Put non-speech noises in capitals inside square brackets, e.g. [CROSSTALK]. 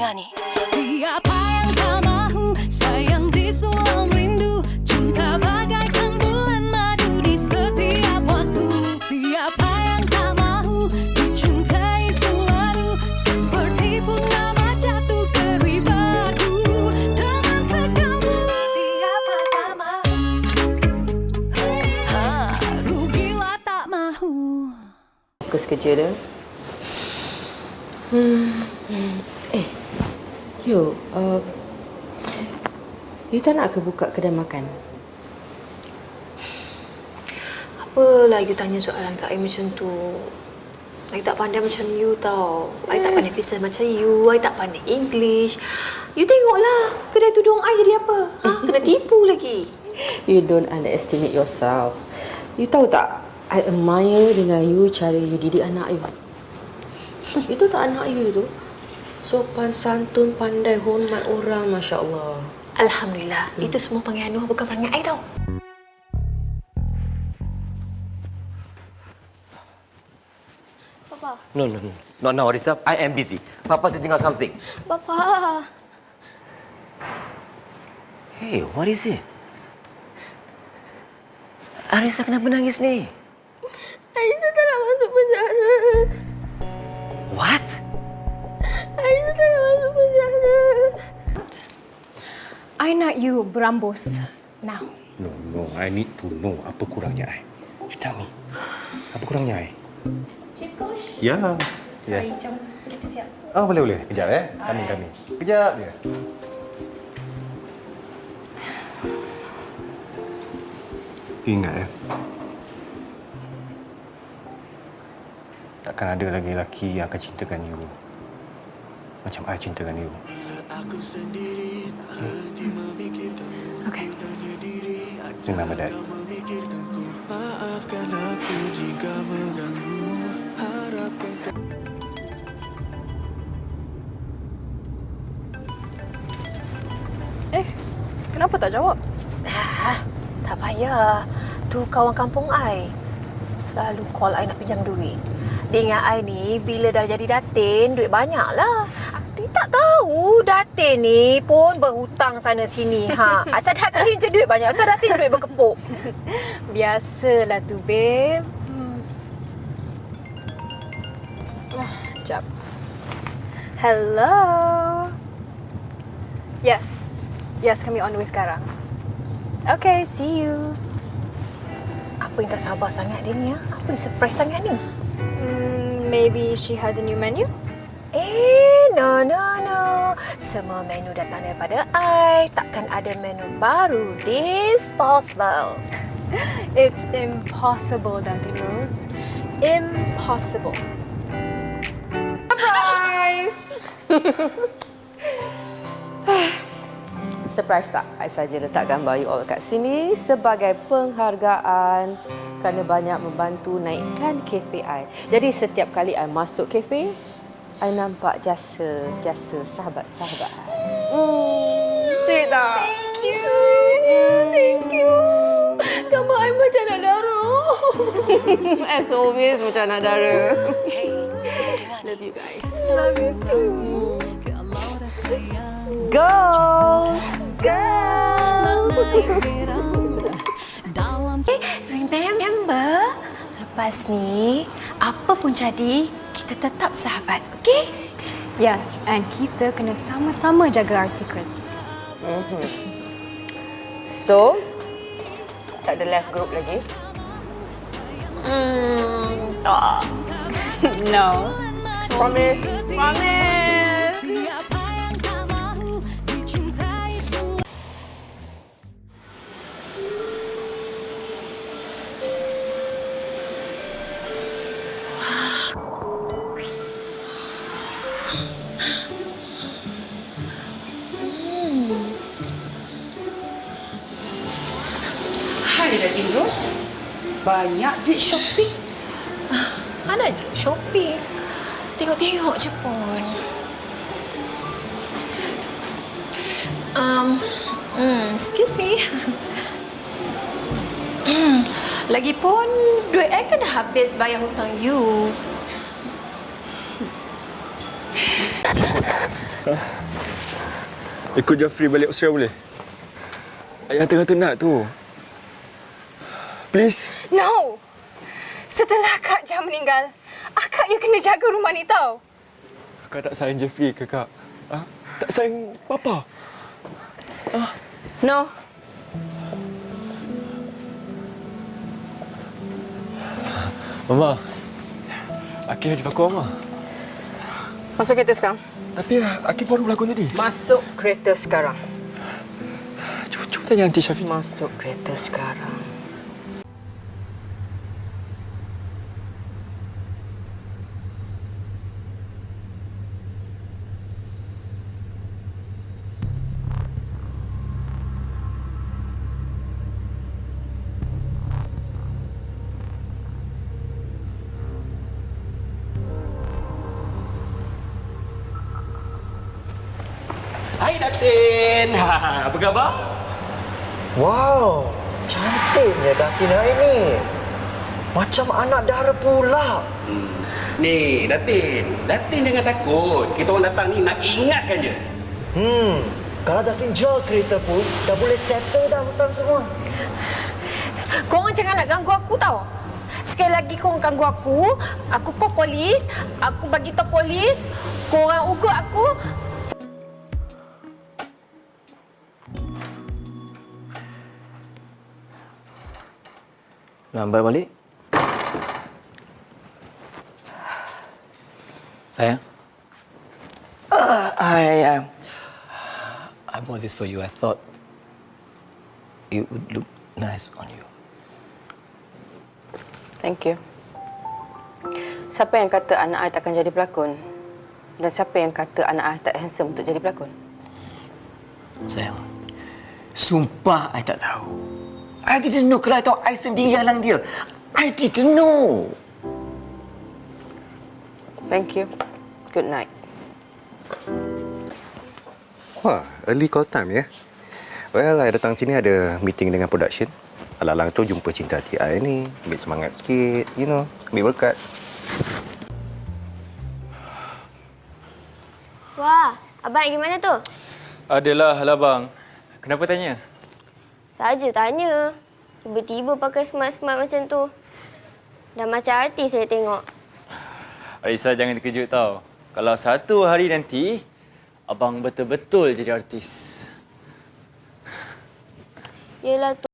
dengar ni. Siapa yang tak mahu sayang di sulam rindu Cinta bagaikan bulan madu di setiap waktu Siapa yang tak mahu dicintai selalu Seperti purnama jatuh ke ribaku Teman sekalmu Siapa tak mahu Ha. Rugilah tak mahu Fokus kerja dia. Hmm. Eh, you, uh, you tak nak ke buka kedai makan? Apalah you tanya soalan kat I macam tu. I tak pandai macam you tau. I tak pandai business macam you. I tak pandai English. You tengoklah kedai tudung I jadi apa. Ha? [LAUGHS] Kena tipu lagi. You don't underestimate yourself. You tahu tak, I admire dengan you cara you didik anak you. You tahu tak anak you tu? Sopan santun, pandai hormat orang, Masya Allah. Alhamdulillah. Itu semua panggil Anuah bukan perangai I tau. Papa. No, no, no. Not now, Arisa. I am busy. Papa tertinggal something. Papa. Hey, what is it? Arisa kenapa nangis ni? Arisa tak nak masuk penjara. What? Tak nak masuk penjara. I nak you berambus now. No, no. I need to know apa kurangnya I. You tell me. Apa kurangnya I? Chief Coach. Ya. Sorry, Yes. jom kita siap. Oh, boleh, boleh. Kejap, eh. Kami, kami. Kejap je. You ingat, eh? Takkan ada lagi lelaki yang akan cintakan you. Macam I cintakan you. Okay. Dengan nama Dad. Eh, kenapa tak jawab? Ah, tak payah. Tu kawan kampung I. Selalu call I nak pinjam duit. Dia ingat I ni bila dah jadi datin, duit banyak lah. Dia tak tahu datin ni pun berhutang sana sini. Ha. [LAUGHS] Asal datin je duit banyak. Asal datin duit berkepuk. Biasalah tu, babe. Hmm. Ah, jap. Hello. Yes. Yes, kami on the way sekarang. Okay, see you. Apa yang tak sabar sangat dia ni? Ha? Apa yang surprise sangat ni? Hmm, maybe she has a new menu? Eh, no, no, no. Semua menu datang daripada I. Takkan ada menu baru. Disposable. [LAUGHS] It's impossible, Dante Rose. Impossible. Surprise [LAUGHS] tak? I saja letak gambar you all kat sini sebagai penghargaan kerana banyak membantu naikkan kafe I. Jadi setiap kali I masuk kafe, I nampak jasa jasa sahabat-sahabat I. Hmm, sweet tak? Thank you. Thank you. Gambar I macam nak darah. [LAUGHS] As always macam nak dara. Hey. Love you guys. Love you too. Kalau dalam Eh, remember? Lepas ni, apa pun jadi, kita tetap sahabat, okey? Yes, and kita kena sama-sama jaga our secrets. So, tak ada left group lagi. Hmm, tak. [LAUGHS] No. Promise. Promise. Rose. Banyak duit shopping. Mana ada shopping? Tengok-tengok je pun. Um, hmm, excuse me. Hmm, Lagipun, duit I kan dah habis bayar hutang you. Ikut Jafri balik Australia boleh? Ayah tengah tenat tu. Please. No! Setelah Kak Jam meninggal, akak yang kena jaga rumah ni tau. Kakak tak sayang Jeffrey ke kak? Ha? Tak sayang papa? No. Mama. Aki ada berlakon Mama. Masuk kereta sekarang. Tapi Aki baru berlakon tadi. Masuk kereta sekarang. Cuba, cuba tanya Aunty Syafiq. Masuk kereta sekarang. Hai Datin. [LAUGHS] Ha, apa khabar? Wow, cantiknya Datin hari ni. Macam anak dara pula. Ni, Datin. Datin jangan takut. Kita orang datang ni nak ingatkan je. Hmm, kalau Datin jual kereta pun, dah boleh settle dah hutang semua. Korang jangan nak ganggu aku tau. Sekali lagi korang ganggu aku, aku call polis, aku bagi tahu polis, korang ugut aku, Lambat balik. Sayang. I uh, I bought this for you. I thought it would look nice on you. Thank you. Siapa yang kata anak I takkan jadi pelakon? Dan siapa yang kata anak I tak handsome untuk jadi pelakon? Sayang. Sumpah I tak tahu. I didn't know kalau I tahu I sendiri halang dia. I didn't know. Thank you. Good night. Wah, early call time ya. Well, I datang sini ada meeting dengan production. Alang-alang tu jumpa cinta hati I ni. Ambil semangat sikit, you know. Ambil berkat. Wah, abang nak pergi mana tu? Adalah, lah bang. Kenapa tanya? Saja tanya. Tiba-tiba pakai smart-smart macam tu. Dah macam artis saya tengok. Aisyah jangan terkejut tau. Kalau satu hari nanti, abang betul-betul jadi artis. Yelah tu.